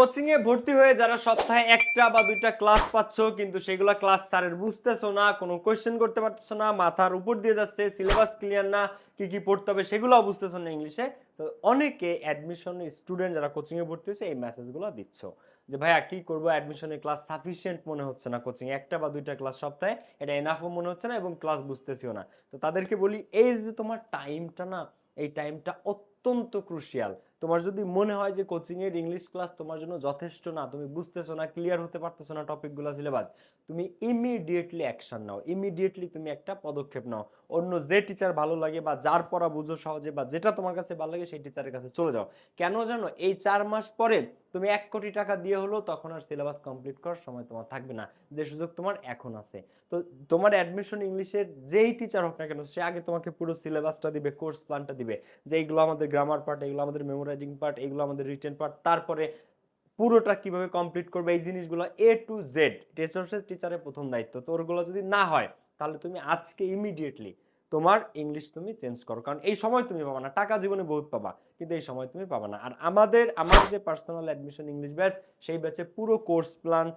Coaching এ ভর্তি হয়ে যারা সপ্তাহে একটা বা দুইটা ক্লাস পাচ্ছ, কিন্তু সেগুলো ক্লাস স্যারের বুঝতেছো না, কোনো কোয়েশ্চেন করতে পারতেছো না, মাথার উপর দিয়ে যাচ্ছে সিলেবাস ক্লিয়ার না, কি কি পড়তে হবে সেগুলো বুঝতেছো না ইংলিশে তো অনেকে অ্যাডমিশন স্টুডেন্ট যারা কোচিং এ ভর্তি হয়েছে, এই মেসেজগুলো দিচ্ছ। যে, ভাইয়া, কি করব? অ্যাডমিশনের ক্লাস সাফিসিয়েন্ট মনে হচ্ছে না কোচিং একটা বা দুইটা ক্লাস সপ্তাহে এটা এনাফও মনে হচ্ছে না এবং ক্লাস বুঝতেছিও না। তো তাদেরকে বলি, এই যে তোমার টাইমটা না, এই টাইমটা অত্যন্ত ক্রুশিয়াল তোমার যদি মনে হয় যে কোচিং এর ইংলিশ ক্লাস তোমার জন্য যথেষ্ট না, তুমি বুঝতেছো না ক্লিয়ার হতে পারতেছো না টপিকগুলো সিলেবাস তুমি ইমিডিয়েটলি অ্যাকশন নাও। ইমিডিয়েটলি তুমি একটা পদক্ষেপ নাও। অন্য যে টিচার ভালো লাগে বা যার পড়া বুঝো সহজে বা যেটা তোমার কাছে ভালো লাগে সেই টিচারের কাছে চলে যাও। কেন জানো? এই চার মাস পরে তুমি এক কোটি টাকা দিয়ে হলো তখন আর সিলেবাস কমপ্লিট করার সময় তোমার থাকবে না। যে সুযোগ তোমার এখন আছে। তো তোমার অ্যাডমিশন ইংলিশের যেই টিচার হোক না কেন, সে আগে তোমাকে পুরো সিলেবাসটা দিবে কোর্স প্ল্যানটা দিবে। যে এইগুলো আমাদের গ্রামার পার্ট এগুলো আমাদের মেমোরাইজিং পার্ট এগুলো আমাদের রিটেন পার্ট তারপরে পুরোটা কীভাবে কমপ্লিট করবে, এই জিনিসগুলো এ টু জেড টিচার্সের টিচারের প্রথম দায়িত্ব। তো ওরগুলো যদি না হয়, তাহলে তুমি আজকে ইমিডিয়েটলি তোমার ইংলিশ তুমি চেঞ্জ করো। কারণ এই সময় তুমি পাবা না, টাকা জীবনে বহুত পাবা, কিন্তু এই সময় তুমি পাবা না। আর আমাদের, আমার যে পার্সোনাল অ্যাডমিশন ইংলিশ ব্যাচ সেই ব্যাচে পুরো কোর্স প্ল্যান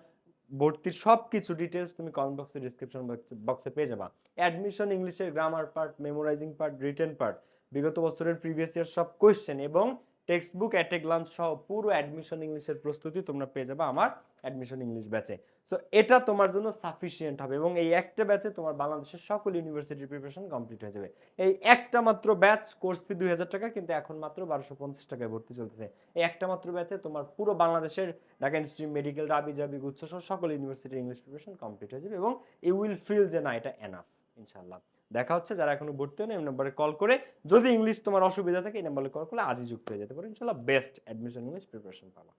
ভর্তির সব কিছু ডিটেলস তুমি কমেন্ট বক্সে ডিসক্রিপশন বক্সে পেয়ে যাবা। অ্যাডমিশন ইংলিশের grammar part memorizing part written part বিগত বছরের প্রিভিয়াস ইয়ার সব কোয়েশ্চেন এবং টেক্সট বুক অ্যাটে গ্লান্স সহ পুরো অ্যাডমিশন ইংলিশের প্রস্তুতি তোমরা পেয়ে যাবে আমার অ্যাডমিশন ইংলিশ ব্যাচে। সো এটা তোমার জন্য সাফিসিয়েন্ট হবে এবং এই একটা ব্যাচে তোমার বাংলাদেশের সকল ইউনিভার্সিটির প্রিপারেশন কমপ্লিট হয়ে যাবে। এই একটা মাত্র ব্যাচ কোর্স ফি দুই হাজার টাকা, কিন্তু এখন মাত্র বারোশো পঞ্চাশ টাকায় ভর্তি চলতেছে। এই একটা মাত্র ব্যাচে তোমার পুরো বাংলাদেশের ঢাকা ইনস্টিটিউট মেডিকেল রাবি জাবি গুচ্ছ সহ সকল ইউনিভার্সিটির ইংলিশ প্রিপারেশন কমপ্লিট হয়ে যাবে এবং ইউ উইল ফিল যে না, এটা এনাফ ইনশাল্লাহ দেখা হচ্ছে যারা এখনও ভর্তি হয়নি, এই নাম্বারে কল করে যদি ইংলিশ তোমার অসুবিধা থাকে, এই নাম্বারে কল করলে আজই যুক্ত হয়ে যেতে পারো। ইনশাল্লাহ বেস্ট অ্যাডমিশন ইংলিশ প্রিপারেশন পাবা।